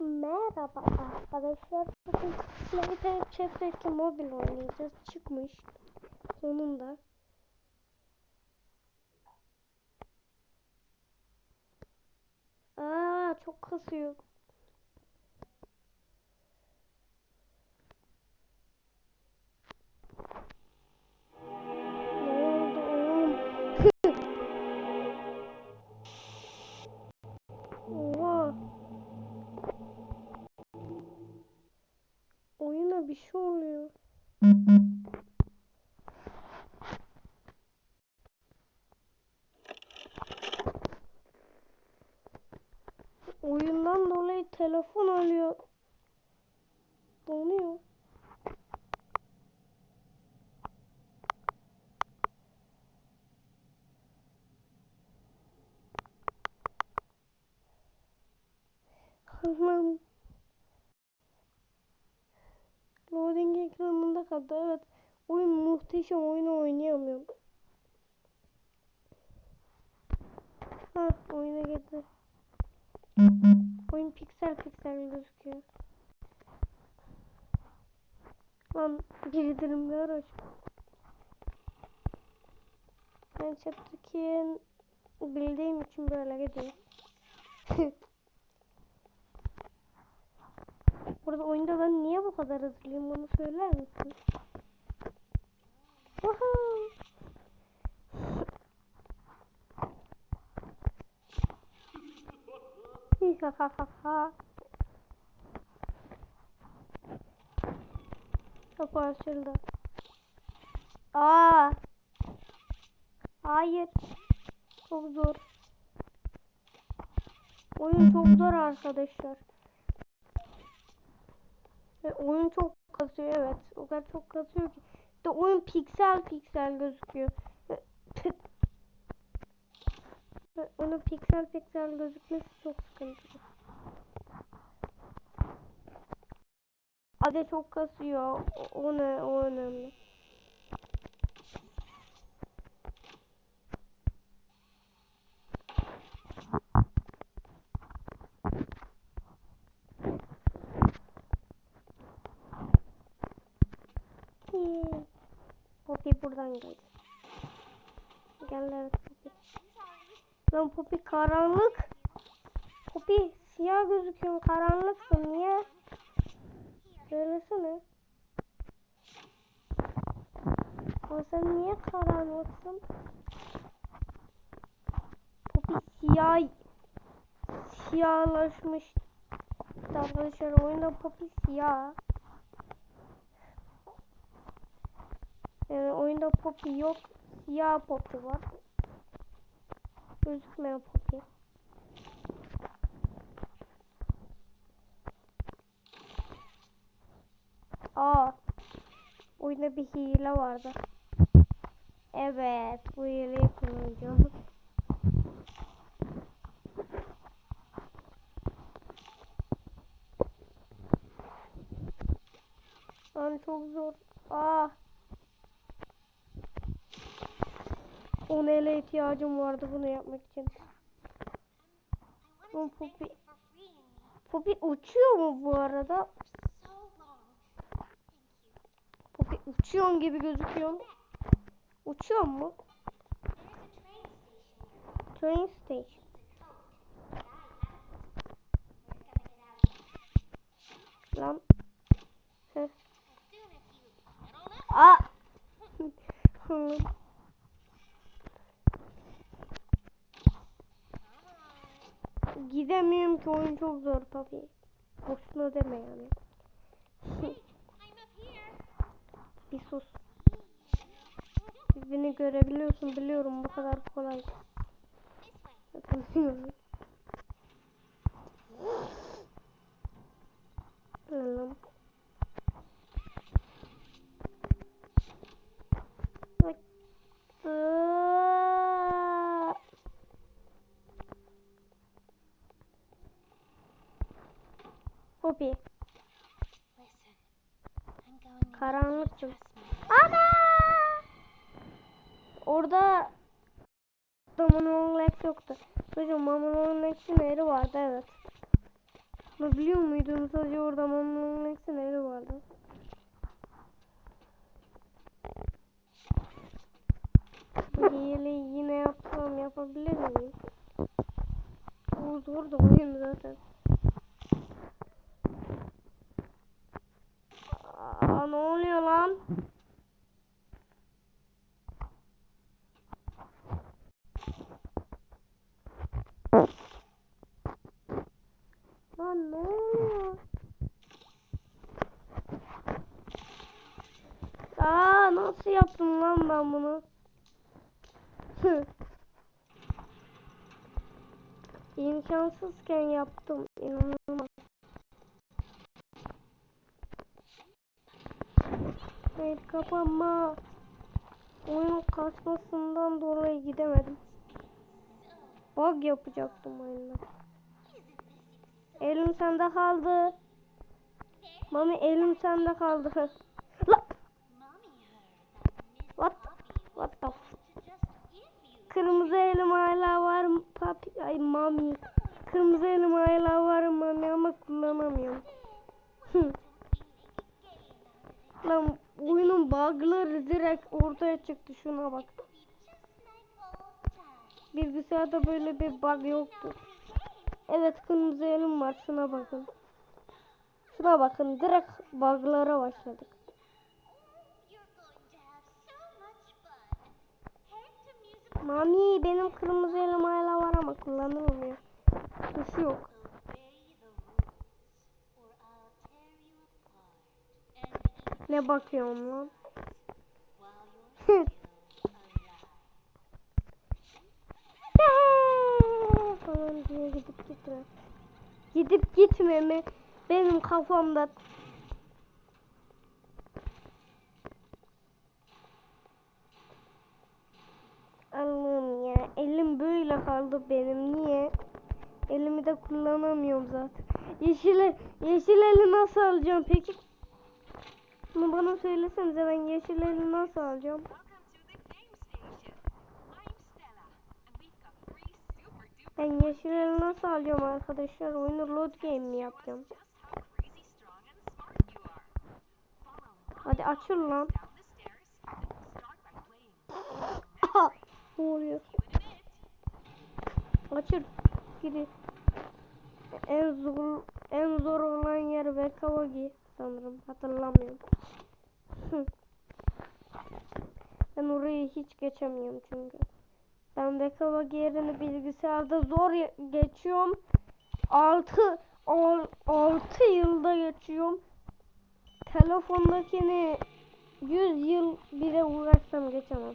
Merhaba arkadaşlar. Bugün Sniper Chapter mobil oynayacağız. Çıkmış. Sonunda. Aa çok kasıyor. Bir şey oluyor. Oyundan dolayı telefon alıyor. Donuyor. Allah'ım. Loading kaldı. Evet. Oyun muhteşem. Oyunu oynayamıyorum. Ha oyuna girdi. Oyun piksel piksel gözüküyor. Lan bildirimler aç. Ben chapter 2'nin bildiğim için böyle gidiyor. Burada oyunda ben niye bu kadar hızlıyım bunu söyler misin? Woohoo! Hihahaha. Kapı açıldı. Aa! Hayır. Çok zor. Oyun çok zor arkadaşlar. Ve oyun çok kasıyor evet. O kadar çok kasıyor ki. De oyun piksel piksel gözüküyor. Ve- Onun piksel piksel gözükmesi çok sıkıntılı. Ade çok kasıyor. O, o ne? O önemli. Buradan geldi. Gel evet Poppy. Lan Poppy karanlık. Poppy siyah gözüküyorsun karanlıksın niye? Söylesene. Ama sen niye karanlıksın? Poppy siyah siyahlaşmış. Arkadaşlar oyunda Poppy siyah. Yani oyunda Poppy yok. Siyah Poppy var. Gözükmeyen Poppy. Aa. Oyunda bir hile vardı. Evet. Bu hileyi kullanacağım. Lan çok zor. Aa. 10 ele ihtiyacım vardı bunu yapmak için. Lan Poppy, Poppy uçuyor mu bu arada? Poppy uçuyor gibi gözüküyor. Uçuyor mu? Train station. Lan. Heh. Aa. Gidemiyorum ki oyun çok zor tabii. Boşuna deme yani. Bir sus. Beni görebiliyorsun biliyorum bu kadar kolay. Tanıyorum. Lan. Bak. Aa. Hobi. Karanlıktım. Ana! Orada Mamon Lex yoktu. Çocuğum Mamon Lex'in eri vardı evet. Ama biliyor muydun sadece orada Mamlum Lex'in evi vardı. Bu hileyi yine yapsam yapabilir miyim? O zor da oyun zaten. Aa, ne oluyor lan? Lan ne oluyor? Aa nasıl yaptım lan ben bunu? İmkansızken yaptım. İnanılmaz. Hayır kapanma. Oyun kasmasından dolayı gidemedim. Bug yapacaktım oyunda. Elim sende kaldı. Mami elim sende kaldı. La. What? What the Kırmızı elim hala var? Papi ay mami. Kırmızı elim hala var mami ama kullanamıyorum. Lan oyunun bug'ları direkt ortaya çıktı şuna bak. Bilgisayarda böyle bir bug yoktu. Evet kırmızı elim var şuna bakın. Şuna bakın direkt bug'lara başladık. Mami benim kırmızı elim hala var ama kullanılmıyor. Tuşu yok. Ne bakıyorum lan? falan diye gidip gitme. Gidip gitme mi? Benim kafamda. Allah'ım ya elim böyle kaldı benim niye? Elimi de kullanamıyorum zaten. Yeşil, yeşil eli nasıl alacağım peki? Bunu bana söylesenize ben yeşil eli nasıl alacağım? Ben yeşil eli nasıl alacağım arkadaşlar? Oyunu load game mi yapacağım? Hadi açıl lan. ne oluyor? Açıl. Gidi. En zor en zor olan yer Vekavagi sanırım. Hatırlamıyorum. Ben orayı hiç geçemiyorum çünkü. Ben Vekavagi yerini bilgisayarda zor geçiyorum. 6 6 yılda geçiyorum. Telefondakini 100 yıl bile uğraşsam geçemem.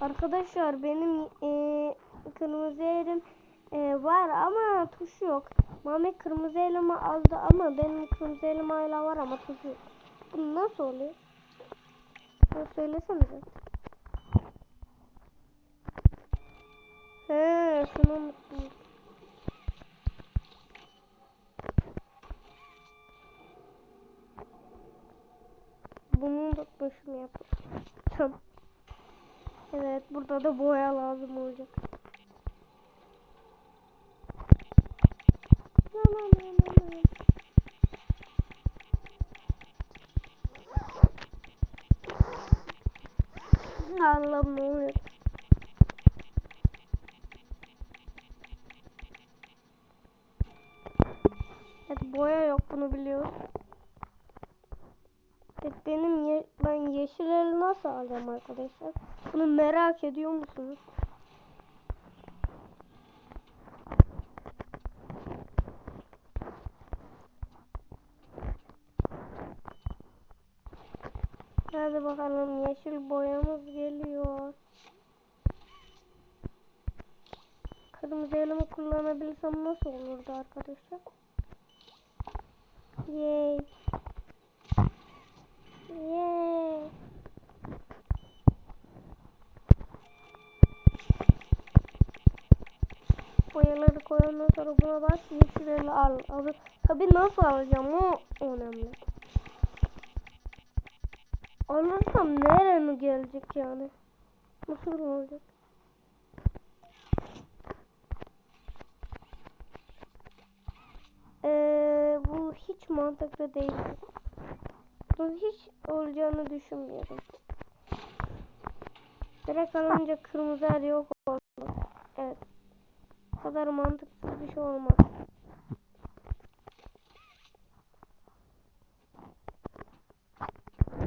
Arkadaşlar benim eee kırmızı elim eee, var ama tuş yok. Mehmet kırmızı elimi aldı ama benim kırmızı elim hala var ama tuşu yok. Bu nasıl oluyor? Ha, söylesenize. He, şunu unuttum. Bunu unutmuşum yaptım. Evet burada da boya lazım olacak. Allah'ım ne oluyor? Evet boya yok bunu biliyoruz. Evet, ben yeşil eli nasıl alacağım arkadaşlar? Bunu merak ediyor musunuz? Hadi bakalım yeşil boyamız geliyor. Kırmızı elimi kullanabilsem nasıl olurdu arkadaşlar? Yay. Wow. Boyaları koyandan sonra buna bas yeşilleri al. Alır. Tabi nasıl alacağım o önemli. Alırsam nereye mi gelecek yani? Nasıl olacak? Ee, bu hiç mantıklı değil. Bu hiç olacağını düşünmüyorum. Direkt alınca kırmızı her yok oldu. Evet. Bu kadar mantıksız bir şey olmaz.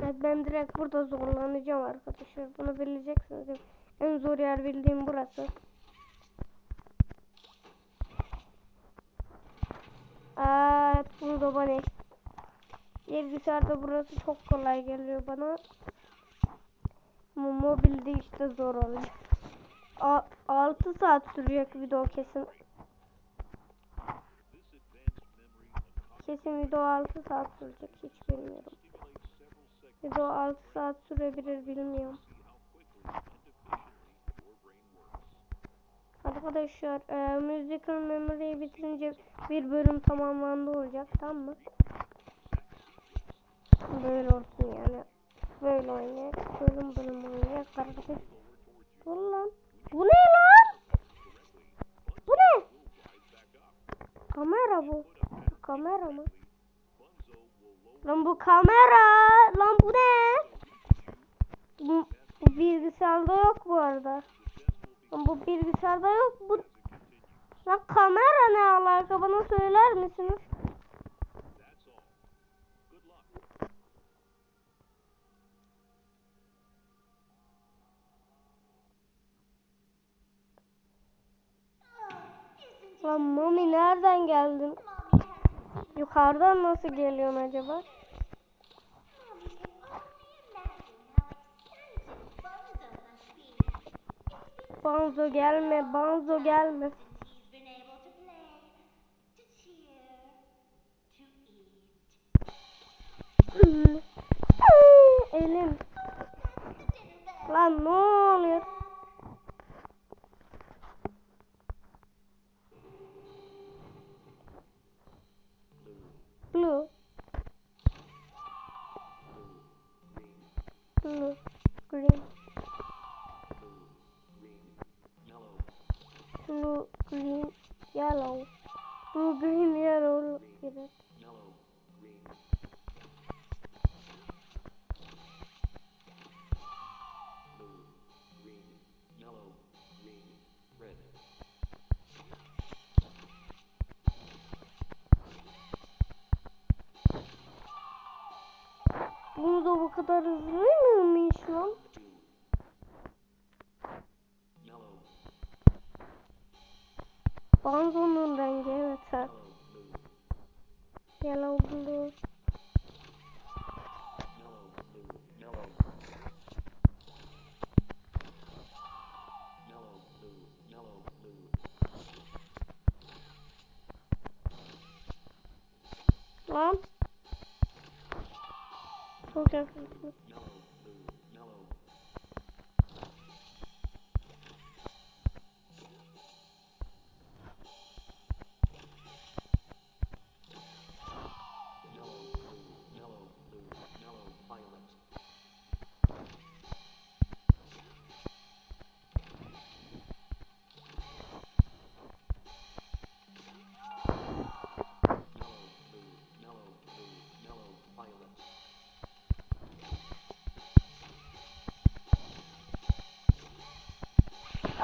Evet ben direkt burada zorlanacağım arkadaşlar. Bunu bileceksiniz. En zor yer bildiğim burası. Aa, evet burada bana. Bilgisayarda burası çok kolay geliyor bana. Mobilde işte zor olacak. A 6 saat sürecek video kesin. Kesin video 6 saat sürecek hiç bilmiyorum. Video 6 saat sürebilir bilmiyorum. Arkadaşlar e, Musical Memory'yi bitirince bir bölüm tamamlandı olacak tamam mı? Böyle olsun yani. Böyle oynayak. Bölüm bölüm oynayak. Kardeşim. Dur lan. Bu ne lan? Bu ne? Kamera bu. Bu kamera mı? Lan bu kamera. Lan bu ne? Bu, bu bilgisayarda yok bu arada. Lan bu bilgisayarda yok. Bu Lan kamera ne alaka bana söyler misiniz? Lan Mami nereden geldin? Yukarıdan nasıl geliyorsun acaba? Banzo gelme, Banzo gelme. Bu kadar hızlı mıymış lan? Banzo'nun rengi evet ha. Yellow blue. Lan. Çok yakınsınız.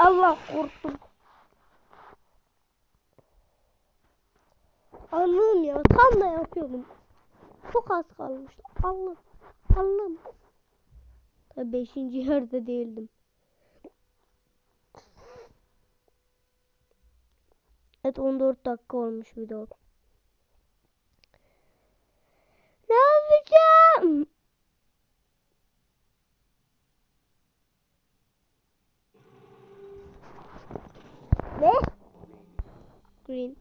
Allah korktum. Allah'ım ya tam da yapıyordum. Çok az kalmıştı. Allah'ım. Allah'ım. Tabii beşinci yerde değildim. Evet 14 dakika olmuş video. Ne yapacağım? Ne? Green.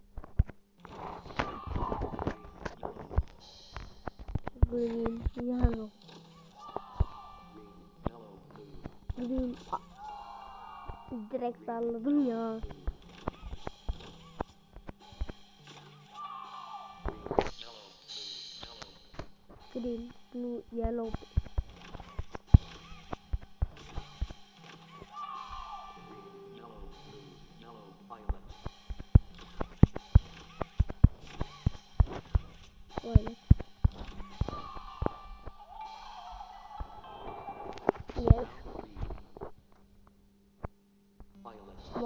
Green, yellow. Green. Direkt salladım ya. Green, blue, yellow.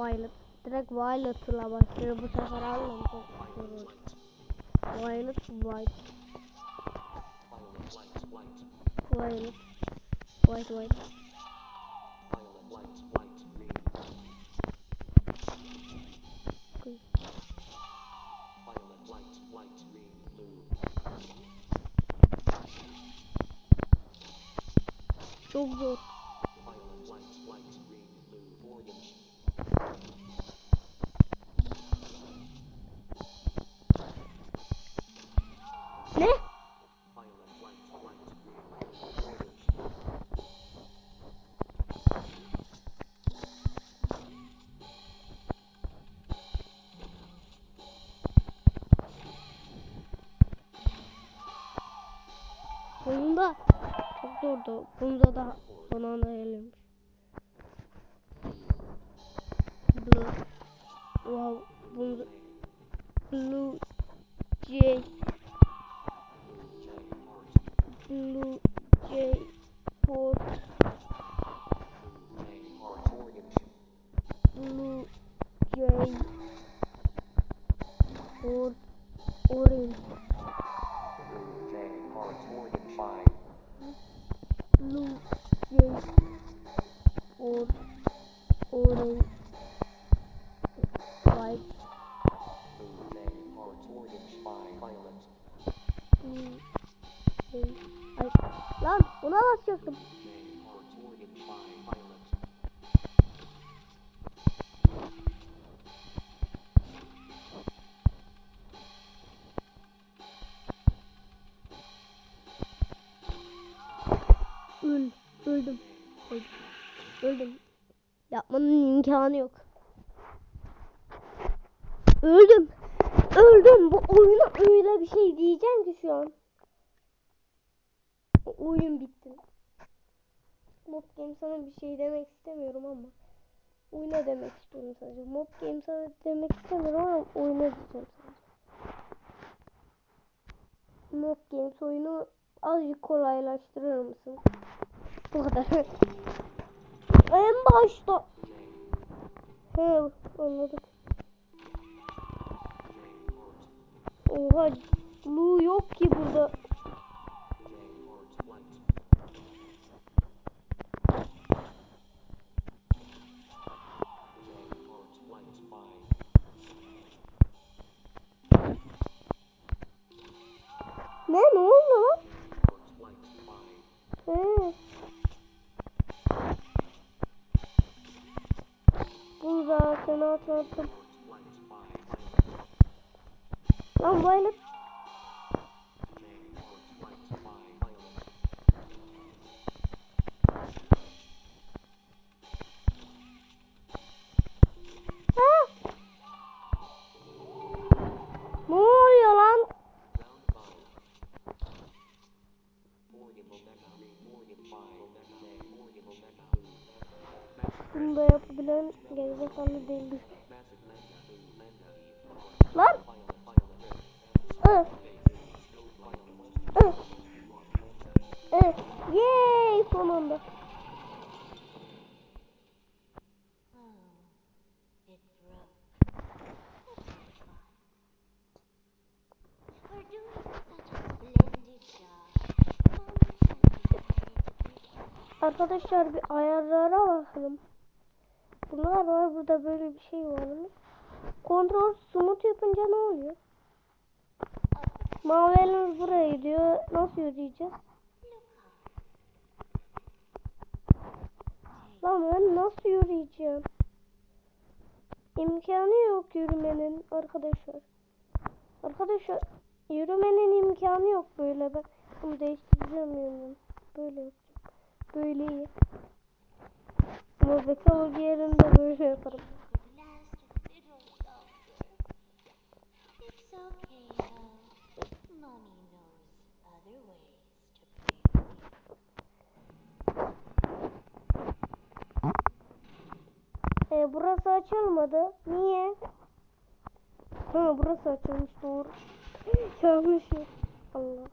Violet. Direkt Violet'la başlıyor. Bu sefer almam çok zor oldu. Violet, White. Violet. White, White. Çok zor. Zordu. Bunda da bana elim. Blue. Wow. Bunda Blue Jay. Buna basacaktım. Öl. Öldüm. Öldüm. Öldüm. Yapmanın imkanı yok. Öldüm. Öldüm. Bu oyuna öyle bir şey diyeceğim ki şu an. Oyun bitti. Mob Game sana bir şey demek istemiyorum ama. Oyuna demek istiyorum sadece. Mob Game sana demek istemiyorum ama oyuna diyeceğim sadece. Mob Games oyunu azıcık kolaylaştırır mısın? Bu kadar. en başta. He anladık. Oha Blue yok ki burada. He. Burada seni atlattım. Lan Violet. Arkadaşlar bir ayarlara bakalım. Bunlar var burada böyle bir şey var mı? Kontrol smooth yapınca ne oluyor? Mavi buraya gidiyor. Nasıl yürüyeceğiz? Lan ben nasıl yürüyeceğim? İmkanı yok yürümenin arkadaşlar. Arkadaşlar yürümenin imkanı yok böyle. Ben bunu değiştireceğim yani. Böyle yapacağım. Böyle iyi. Ama beka yerinde böyle yaparım. last little longer. It's okay though. Mommy knows other ways to play. E, burası açılmadı. Niye? Ha burası açılmış doğru. Yanlış. Allah.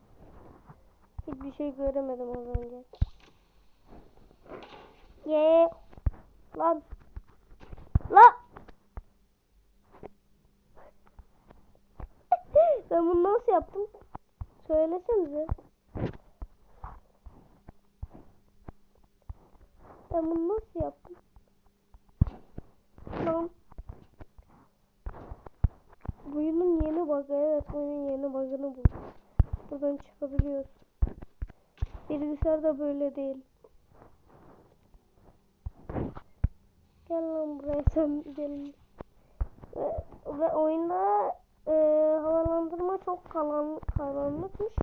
Hiçbir şey göremedim az önce ye. Lan. Lan. ben bunu nasıl yaptım? Söylesenize. Ben bunu nasıl yaptım? Lan. Bu oyunun yeni bug'ı evet oyunun yeni bug'ını buldum. Buradan çıkabiliyoruz. Bilgisayarda böyle değil. Gel lan buraya sen gelin. Ve, ve oyunda e, havalandırma çok kalan, karanlıkmış.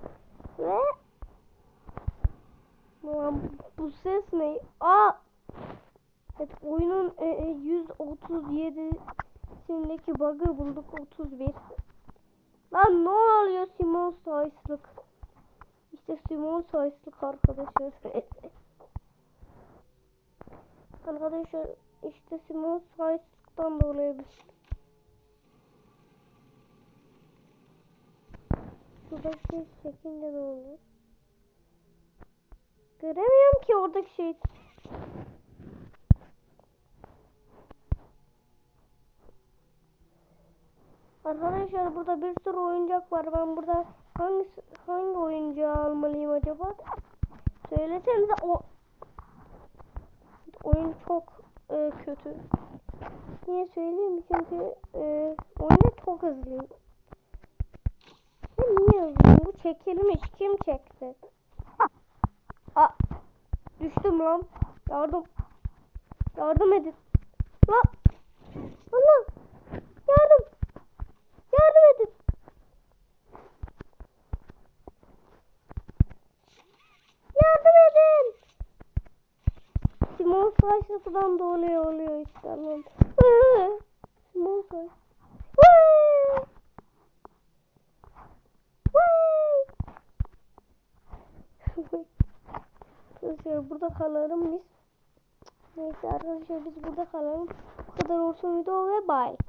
Ve Ulan bu ses ne? Aa! Evet, oyunun e, e, 137'sindeki bug'ı bulduk 31. Lan ne oluyor Simon Size'lık? İşte Simon Size'lık arkadaşlar. arkadaşlar işte Simon Size'lıktan dolayı bir Şurada şey çekince ne oluyor? Göremiyorum ki oradaki şey. Arkadaşlar burada bir sürü oyuncak var. Ben burada hangi hangi oyuncağı almalıyım acaba? Söylesenize o oyun çok e, kötü. Niye söyleyeyim? Çünkü e, oyunda çok hızlıyım. Ben niye hızlıyım? Bu çekilmiş. Kim çekti? Aa, düştüm lan. Yardım. Yardım edin. Lan. Allah. Yardım. Yardım edin. Yardım edin. Simon Saçlık'tan dolayı oluyor işte lan. Vay. Arkadaşlar burada kalalım biz. Neyse arkadaşlar biz burada kalalım. Bu kadar olsun video ve bye.